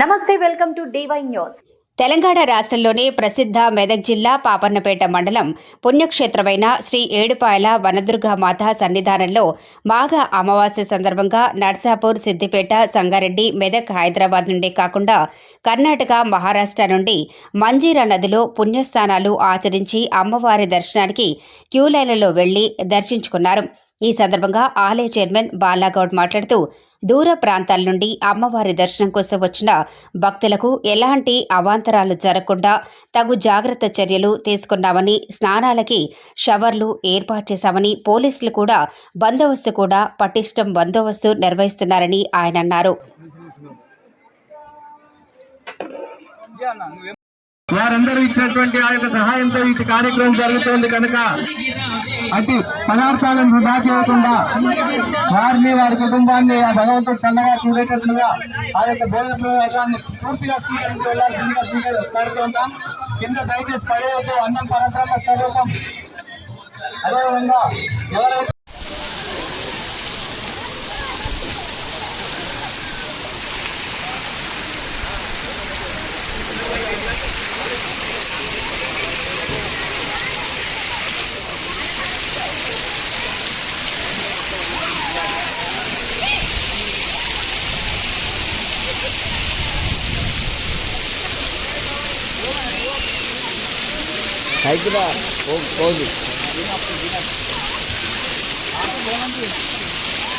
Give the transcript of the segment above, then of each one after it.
నమస్తే welcome to D Y news. Telangana రాష్ట్రంలోని ప్రసిద్ధ మెదక్ జిల్లా పాపన్నపేట మండలం పుణ్యక్షేత్రమైన శ్రీ ఏడుపాయల వనదుర్గ మాత సన్నిధానంలో మాఘ అమావాస్య సందర్భంగా నర్సాపూర్ సిద్దిపేట సంగారెడ్డి మెదక్ హైదరాబాద్ నుండి కాకుండా కర్ణాటక మహారాష్ట్ర నుండి మంజీరా నదిలో పుణ్యస్థానాలు ఆచరించి అమ్మవారి దర్శనానికి క్యూలైన్లలో వెళ్ళి దర్శించుకున్నారు. ఈ సందర్భంగా ఆలయ చైర్మన్ బాలాగౌడ్ మాట్లాడుతూ దూర ప్రాంతాల నుండి అమ్మవారి దర్శనం కోసం వచ్చిన భక్తులకు ఎలాంటి అవాంతరాలు జరగకుండా తగు జాగ్రత్త చర్యలు తీసుకున్నామని స్నానాలకి షవర్లు ఏర్పాటు చేశామని పోలీసులు కూడా బందోబస్తు కూడా పటిష్టం బందోబస్తు నిర్వహిస్తున్నారని ఆయన అన్నారు. వారందరూ ఇచ్చినటువంటి ఆ యొక్క సహాయంతో ఈ కార్యక్రమం జరుగుతోంది కనుక అతి పదార్థాలను వృధా చేయకుండా వారిని వారి కుటుంబాన్ని ఆ భగవంతుడు చల్లగా చూడేటట్లుగా ఆ యొక్క భోజన ప్రదేశాన్ని పూర్తిగా స్వీకరించి వెళ్ళాల్సిందిగా స్వీకరిస్తున్నాం కింద దయచేసి పడేయద్దు అన్నం పరబ్రహ్మ స్వరూపం. అదేవిధంగా ఎవరైతే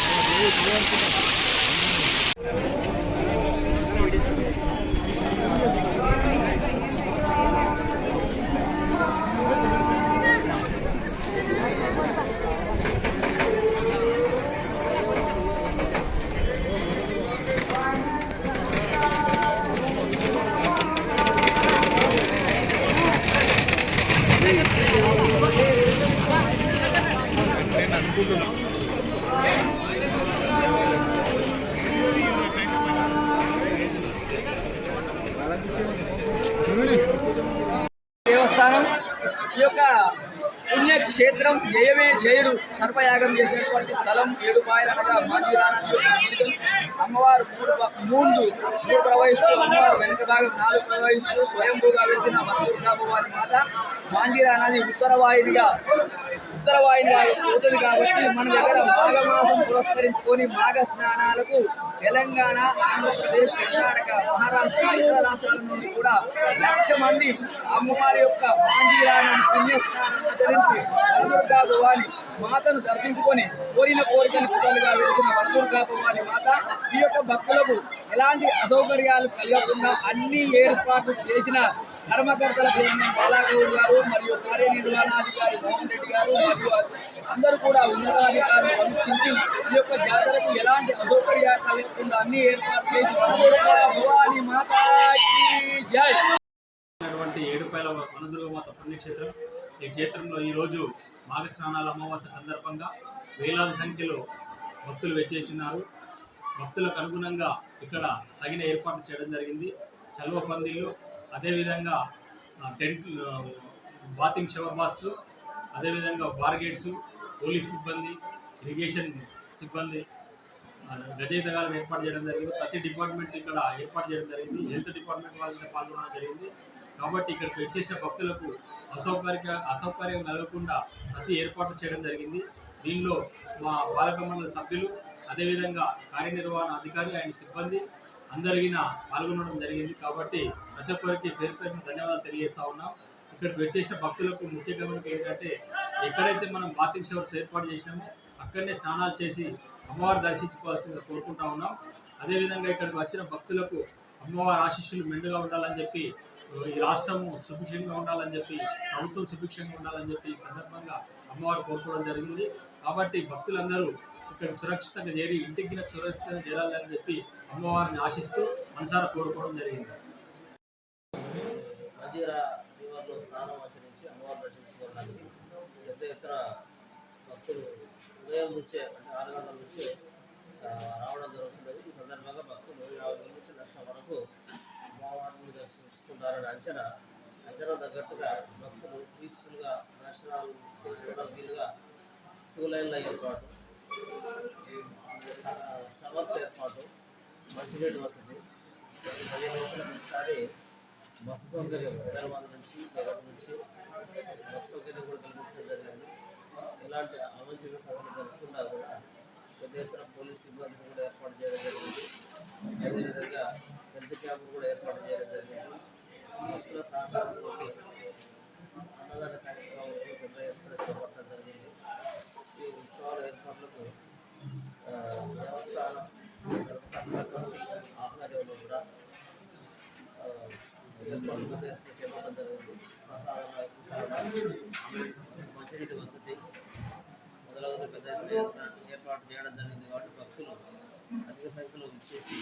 దేవస్థానం పుణ్యక్షేత్రం జయమే జయుడు సర్పయాగం చేసేటువంటి స్థలం ఏడుపాయలు అనగా మాంజీరానాథ్ అమ్మవారు మూడు మూడు మూడు ప్రవహిస్తూ అమ్మవారు వెనుక భాగం నాలుగు ప్రవహిస్తూ స్వయంభూగా వెలిసిన వనదుర్గా భవాని మాత మాంజీరానాది ఉత్తర వాహినిగా ఉత్తర వారు పోతుంది కాబట్టి మన దగ్గర మాఘమాసం పురస్కరించుకొని మాఘ స్నానాలకు తెలంగాణ ఆంధ్రప్రదేశ్ కర్ణాటక మహారాష్ట్ర ఇతర రాష్ట్రాల నుండి కూడా లక్ష మంది అమ్మవారి యొక్క మాంజీరానం పుణ్యస్నానం ఆచరించి వరదుర్గా భవాని మాతను దర్శించుకొని కోరిన కోరికలు చిత్రాలుగా వేసిన వరదుర్గా భవాని మాత ఈ యొక్క భక్తులకు ఎలాంటి అసౌకర్యాలు కలగకుండా అన్ని ఏర్పాట్లు చేసిన ధర్మకర్తల చైర్మన్ బాలాగౌడ్ గారు మరియు కార్యనిర్వహణాధికారి మోహన్ రెడ్డి గారు మరియు అందరూ కూడా ఉన్నతాధికారులు పరీక్షించి ఈ యొక్క జాతరకు ఎలాంటి అసౌకర్యాలు కలగకుండా అన్ని ఏర్పాట్లు చేసి వనదుర్గా భవాని మాతాకి జై. మాత పుణ్యక్షేత్రం. ఈ క్షేత్రంలో ఈరోజు మాఘ స్నానాల అమావాస్య సందర్భంగా వేలాది సంఖ్యలో భక్తులు వెచ్చేస్తున్నారు. భక్తులకు అనుగుణంగా ఇక్కడ తగిన ఏర్పాట్లు చేయడం జరిగింది. చల్వ పందిళ్ళు అదేవిధంగా tenth tent bathing shower baths అదేవిధంగా బార్ గేట్స్ పోలీస్ సిబ్బంది ఇరిగేషన్ సిబ్బంది ఆ, ఏర్పాటు చేయడం జరిగింది. ప్రతి డిపార్ట్మెంట్ ఇక్కడ ఏర్పాటు చేయడం జరిగింది. హెల్త్ డిపార్ట్మెంట్ వాళ్ళతో పాల్గొనడం జరిగింది. కాబట్టి ఇక్కడికి వచ్చేసిన భక్తులకు అసౌకర్య అసౌకర్యం కలగకుండా ప్రతి ఏర్పాటు చేయడం జరిగింది. దీనిలో మా పాలక మండలి సభ్యులు అదేవిధంగా కార్యనిర్వహణ అధికారి ఆయన సిబ్బంది అందరిగిన పాల్గొనడం జరిగింది కాబట్టి ప్రతి ఒక్కరికి పేరు పేరున ధన్యవాదాలు తెలియజేస్తా ఉన్నాం. ఇక్కడికి వచ్చేసిన భక్తులకు ముఖ్య గమనిక ఏంటంటే ఎక్కడైతే మనం బాతింగ్ షవర్స్ ఏర్పాటు చేసినామో అక్కడనే స్నానాలు చేసి అమ్మవారు దర్శించుకోవాల్సిందిగా కోరుకుంటా ఉన్నాం. అదేవిధంగా ఇక్కడికి వచ్చిన భక్తులకు అమ్మవారి ఆశీస్సులు మెండుగా ఉండాలని చెప్పి ఈ రాష్ట్రము సుభిక్షంగా ఉండాలని చెప్పి ప్రభుత్వం సుభిక్షంగా ఉండాలని చెప్పి ఈ సందర్భంగా అమ్మవారు కోరుకోవడం జరిగింది. కాబట్టి భక్తులందరూ ఇక్కడ సురక్షితంగా చేరి ఇంటికి సురక్షితంగా చేరాలని చెప్పి అమ్మవారిని ఆశిస్తూ మనసారా కోరుకోవడం జరిగింది. మందిర రివర్లో స్నానం ఆచరించి అమ్మవారిని దర్శించుకోవడానికి పెద్ద ఎత్తున భక్తులు ఉదయం నుంచే అంటే ఆరు గంటల నుంచి రావడం జరుగుతున్నది. ఈ సందర్భంగా భక్తులు యాభై వేల నుంచి లక్ష వరకు అమ్మవారిని దర్శించుకుంటారని అంచనా అంచనా తగ్గట్టుగా భక్తులు పీస్ఫుల్గా దర్శనాలు చేసుకోవడం వీలుగా టూ లైన్ల ఏర్పాటు సవర్స్ ఏర్పాటు మంచినీటి వసతి ప్రతి పదిహేను రోజుల ఒకసారి బస్సు సౌకర్యం హైదరాబాద్ నుంచి మెదక్ నుంచి. బస్సు సౌకర్యం కూడా కల్పించడం జరిగింది. ఇలాంటి అవంచిన సభలు జరగకుండా కూడా. పెద్ద ఎత్తున పోలీస్ సిబ్బంది కూడా ఏర్పాటు చేయడం జరిగింది. అదేవిధంగా హెల్త్ క్యాంప్ కూడా ఏర్పాటు చేయడం జరిగింది. భక్తుల సహకారంతో అన్నదాన కార్యక్రమం కూడా పెద్ద ఎత్తున చేపట్టడం జరిగింది ఈ ఉత్సవాల ఏర్పాట్లకు ఆ, దేవస్థానం కమిటీ ఆధ్వర్యంలో కూడా ఆ, ఏర్పాట్లు పెద్ద ఎత్తున చేపట్టడం జరిగింది ప్రసాదాలు మంచినీటి వసతి మొదలగున పెద్ద ఏర్పాటు చేయడం జరిగింది కాబట్టి భక్తులు అధిక సంఖ్యలో విచ్చేసి